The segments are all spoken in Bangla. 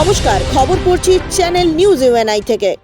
নমস্কার, খবর পড়ছি চ্যানেল নিউজ ইউএনআই থেকে।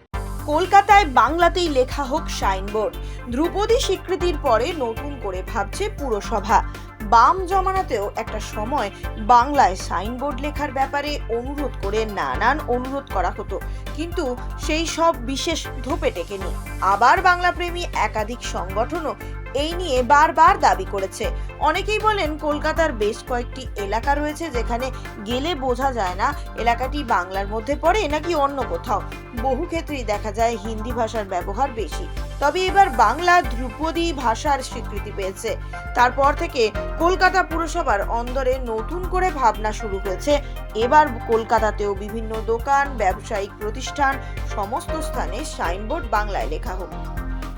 কলকাতায় বাংলাতেই লেখা হোক সাইনবোর্ড। ধ্রুপদী স্বীকৃতির পরে নতুন করে ভাবছে পুরসভা। বাম জমানাতেও একটা সময় বাংলায় সাইনবোর্ড লেখার ব্যাপারে অনুরোধ করে নানান অনুরোধ করা হতো। কিন্তু সেই সব বিশেষ ধোপে টেকেনি। আবার বাংলাপ্রেমী একাধিক সংগঠনও এই নিয়ে বারবার দাবি করেছে। অনেকেই বলেন, কলকাতার বেশ কয়েকটি এলাকা রয়েছে যেখানে গেলে বোঝা যায় না, এলাকাটি বাংলার মধ্যে পড়ে নাকি অন্য কোথাও। বহু ক্ষেত্রেই দেখা যায় হিন্দি ভাষার ব্যবহার বেশি। তবে এবার বাংলা ধ্রুপদী ভাষার স্বীকৃতি পেয়েছে। তারপর থেকে কলকাতা পুরসভার অন্দরে নতুন করে ভাবনা শুরু হয়েছে। এবার কলকাতাতেও বিভিন্ন দোকান, ব্যবসায়িক প্রতিষ্ঠান, সমস্ত স্থানে সাইনবোর্ড বাংলায় লেখা হোক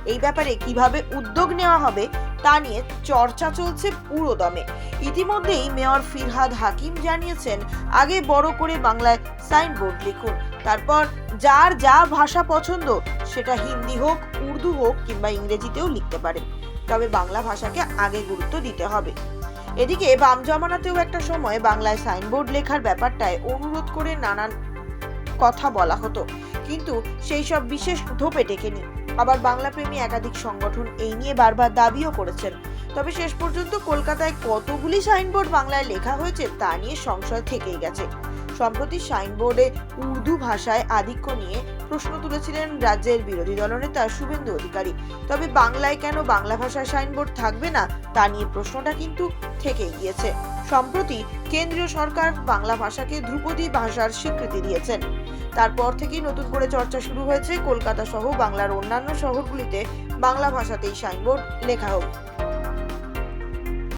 এই ব্যাপারে কীভাবে উদ্যোগ নেওয়া হবে তা নিয়ে চর্চা চলছে পুরো দমে। ইতিমধ্যেই মেয়র ফিরহাদ হাকিম জানিয়েছেন, আগে বড় করে বাংলায় সাইনবোর্ড লিখুন, তারপর যার যা ভাষা পছন্দ সেটা হিন্দি হোক, উর্দু হোক কিংবা ইংরেজিতেও লিখতে পারেন। তবে বাংলা ভাষাকে আগে গুরুত্ব দিতে হবে। এদিকে বাম জমানাতেও একটা সময় বাংলায় সাইনবোর্ড লেখার ব্যাপারটায় অনুরোধ করে নানান কথা বলা হতো। কিন্তু সেই সব বিশেষ ধোপে টেকেনি। আবার বাংলাপ্রেমী একাধিক সংগঠন এই নিয়ে বারবার দাবিও করেছেন। তবে শেষ পর্যন্ত কলকাতায় কতগুলি সাইনবোর্ড বাংলায় লেখা হয়েছে তা নিয়ে সংশয় থেকেই গেছে। সম্প্রতি সাইনবোর্ডে উর্দু ভাষায় আধিক্য নিয়ে প্রশ্ন তুলেছিলেন রাজ্যের বিরোধী দলনেতা শুভেন্দু অধিকারী। তবে বাংলায় কেন বাংলা ভাষায় সাইনবোর্ড থাকবে না তা নিয়ে প্রশ্নটা কিন্তু থেকেই গিয়েছে। সম্প্রতি কেন্দ্রীয় সরকার বাংলা ভাষাকে ধ্রুপদী ভাষার স্বীকৃতি দিয়েছেন। তারপর থেকেই নতুন করে চর্চা শুরু হয়েছে। কলকাতা সহ বাংলার অন্যান্য শহরগুলিতে বাংলা ভাষাতেই সাইনবোর্ড লেখা হোক।